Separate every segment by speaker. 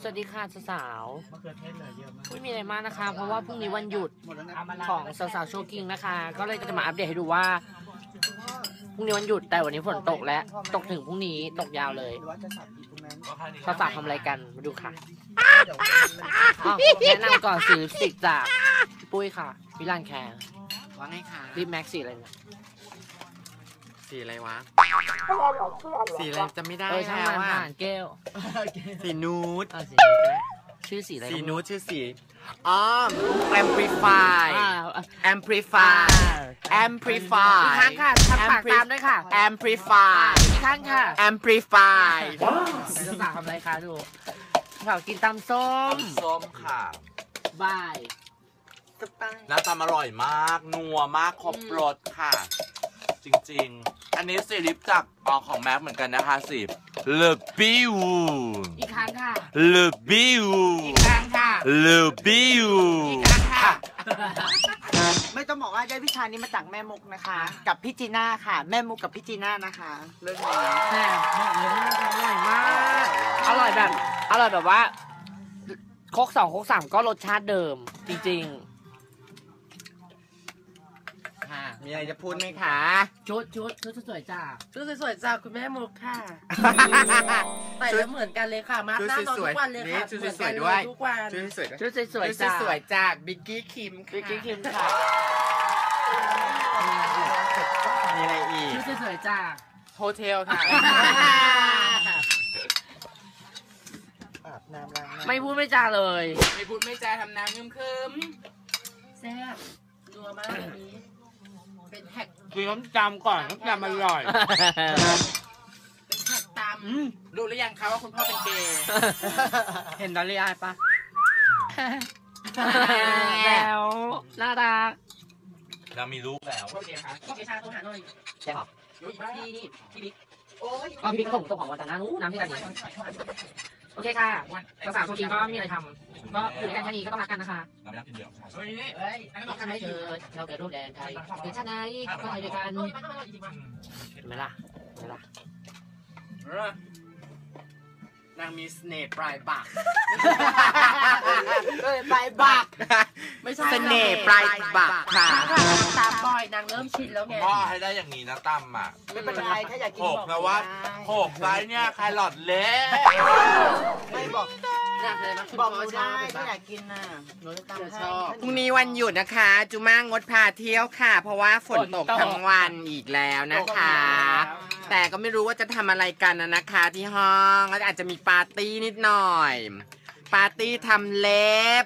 Speaker 1: สวัสดีค่ะสาว
Speaker 2: มะเขือเทศเหลือเยอะมาก
Speaker 1: ๆไม่มีอะไรมากนะคะ เพราะว่าพรุ่งนี้วันหยุด
Speaker 2: หมดแล้วนะ
Speaker 1: ของสาวๆโชว์กิ้งนะคะ ก็เลยจะมาอัปเดตให้ดูว่าพรุ่งนี้วันหยุดแต่วันนี้ฝนตกและตกถึงพรุ่งนี้ตกยาวเลย
Speaker 2: หรือว่าจะสับอีกตรงนั้น
Speaker 1: สาวๆทำอะไรกันมาดูค่ะ
Speaker 2: เดี๋ยว
Speaker 1: อ้าวแนะนำก่อนซื้อลิปสติกจากพี่ปุ้ยค่ะวิลานแคร์
Speaker 3: ว่าไงคะ
Speaker 1: ลิปแม็กซี่อะไรเนี่ย
Speaker 3: สีอะไรวะ สีอะไรจะไม่ได้
Speaker 1: เออช่าง
Speaker 3: แล้ว
Speaker 1: มัน
Speaker 3: อะ
Speaker 1: ผ่านเกล
Speaker 3: สีนูด
Speaker 1: อะสีนี้ก็ได้ชื่อสีอะไร
Speaker 3: สีนูดชื่อสีอ๋อ amplify
Speaker 1: อ่า
Speaker 3: amplify
Speaker 1: อี
Speaker 3: amplify
Speaker 1: กครั้งค่ะทำปากตามด้วยค่ะ
Speaker 3: amplify
Speaker 1: อีกครั้งค่ะ
Speaker 3: amplify
Speaker 1: สาวๆทำอะไรคะดูสาวกินตำส้ม
Speaker 4: ส้มค่ะ
Speaker 1: บาย
Speaker 4: หน้าตาอร่อยมาก นัวมากครบรสค่ะ จริงๆ อันนี้สีลิปจากออของแม็กเหมือนกันนะคะสิเลบิว
Speaker 1: อีกครั้งค่ะ
Speaker 4: เลบิว
Speaker 1: อีกครั้งค่ะ
Speaker 4: เลบิว
Speaker 1: อีกครั้งค่ะ
Speaker 2: ไม่ต้องบอกว่าได้วิชานี้มาจากแม่มุกนะคะ กับพี่จีน่าค่ะ แม่มุกกับพี่จีน่านะคะเรื่องนี้
Speaker 1: แม่บอกเลยว่าอร่อยมาก อร่อยแบบ อร่อยแบบว่าโคกสองโคกสามก็รสชาติเดิม จริง
Speaker 3: ค่ มีอะไรจะพูดไหมคะ
Speaker 1: ๆชุดชุดชุดสวยๆจ้า
Speaker 5: ชุดสวยๆจากคุณแม่มุกค่ะใส่แล้วเหมือนกันเลยค่ะ มา
Speaker 3: ชุด
Speaker 5: หน้านอน
Speaker 3: ส
Speaker 5: ทุ
Speaker 3: วย
Speaker 5: กวันเลย
Speaker 3: ๆนี่
Speaker 5: ค่ะ
Speaker 3: ชุด
Speaker 5: เหมือน
Speaker 3: ส
Speaker 5: กั
Speaker 3: วย
Speaker 5: น
Speaker 3: ๆ
Speaker 5: เล
Speaker 3: ด้วย
Speaker 5: ทุกวัน
Speaker 3: ชุดสวยๆ
Speaker 1: ชุดสวย
Speaker 3: ชุด
Speaker 1: ๆจ้า
Speaker 3: สวยๆจากบิกกี้คิม
Speaker 1: วิกกี้คิมค่ะ
Speaker 3: มีอะไรอีก
Speaker 1: ชุดสวยๆจ้า
Speaker 3: โฮเทลค่ะ
Speaker 2: อาบน้ำล้างหน้า
Speaker 1: ไม่พูดไม่จาเลย
Speaker 3: ไม่พูดไม่จาทำนางเงืมคืม
Speaker 5: แซ่บนัวมาก อันนี้เป็นแท็ก
Speaker 3: คือต้องจำก่อนต้องจำอร่อย
Speaker 5: เป็นแท็กตาม
Speaker 3: รู้หรือยังคะว่าคุณพ่อเป็นเกย์
Speaker 1: เห็นดอลลี่อายปะแล้วน่ารัก
Speaker 4: เรามีลูกแล้ว
Speaker 3: โอเคค่ะ
Speaker 5: พี่เกชาโทรหาหน่อย
Speaker 1: ใช่หรอ
Speaker 5: อยู่อีกบ้านพี่นี่พี่บิ๊ก
Speaker 1: อ๋อพี่บิ๊กส่งส่งของมาจากน้านู้นน้ำที่กันนี้ โอเคค่ะสาวๆโชว์กิ้งก็ไม่มีอะไรทำก็อยู่ด้วยกันแค่นี้ก็ต้องรักกันนะคะ
Speaker 4: เราไม่รับกินเดียวใช่
Speaker 3: เฮ้ย
Speaker 5: เฮ้ย
Speaker 1: ต้องทำให้เธอเราเกิดรูปแดนไทยเกิดชาติไหนก็ไทยด้วยกันเห็นไหมล่ะเห็นไหมล่ะ
Speaker 3: นางมีเสน่ห์ปลายบัก
Speaker 2: เอ้ยไปบัก
Speaker 5: ไม่ใช่
Speaker 3: เสน่ห์ปลายบักค่ะ
Speaker 5: ตามบ่อยนางเริ่มชินแล้วไง
Speaker 4: พ่อให้ได้อย่างนี้นะตั้มอะ
Speaker 2: ไม่เป็นไรถ้าอยากกิน
Speaker 4: โขก
Speaker 2: บอก
Speaker 4: นะว่า
Speaker 2: ได้
Speaker 4: โขกไซส์เนี่ยแครอทเละ
Speaker 2: ไม่บอก
Speaker 1: น่าเลยนะ
Speaker 2: บอกหนูได้ถ้าอยากกินน่ะหนูจะตามให้
Speaker 3: พรุ่งนี้วันหยุดนะคะ จุม่างดพาเที่ยวค่ะ เพราะว่าฝนตกทั้งวันอีกแล้วนะคะ แต่ก็ไม่รู้ว่าจะทำอะไรกันนะนะคะที่ห้องก็อาจจะมีปาร์ตี้นิดหน่อย ปาร์ตี้ทำเล็บ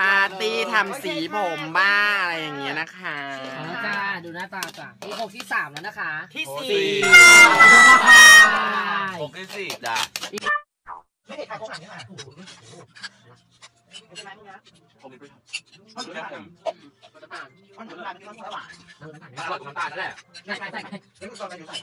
Speaker 3: ปาร์ตี้ทำสีผมบ้างอะไรอย่างเงี้ยนะคะ
Speaker 1: ขอแล้วจ้าดูหน้าตาจ้ะนี่หกที่สามแล้วนะคะ
Speaker 2: ที่
Speaker 4: โอ้
Speaker 2: สี่
Speaker 4: สี่โขกที่สี่จ้ะ
Speaker 2: ไม่ได้ขายของหลังนี่ค่ะ
Speaker 4: ผม
Speaker 2: มันเหมือนร้านที่เขาสว่าง
Speaker 4: อร่อยกว่าน้ำตาลนั่นแหละ
Speaker 1: ใช่ใช่ใช่
Speaker 2: นี่คือตอนไปอยู่ไหน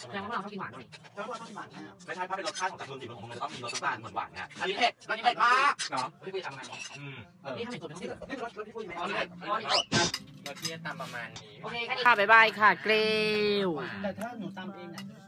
Speaker 1: แสดงว่าเราชอบกินหวานหน่อย
Speaker 2: แล้วว่าต้องหวานนะ
Speaker 4: ไม่ใช่ถ้าเป็นรสชาติของจากเมืองจีนของผมมันจะต้องมีรสน้ำตาลเหมือนหวานไงอันนี้เผ็ดอันนี้เผ็ดมากเนาะ
Speaker 1: พี่คุยทำงาน
Speaker 4: อืม
Speaker 1: นี่ทำเป็นสูตรทั้งสิ้น
Speaker 2: นี่รถรถที่พูดไหม
Speaker 1: อ๋อนี่อ๋อนี่กด
Speaker 3: เราเที่ยวตามประมาณนี้
Speaker 1: โอเคค่ะบ๊ายบายค่ะเกลียว
Speaker 2: แต่ถ้าหนูตามเองอะ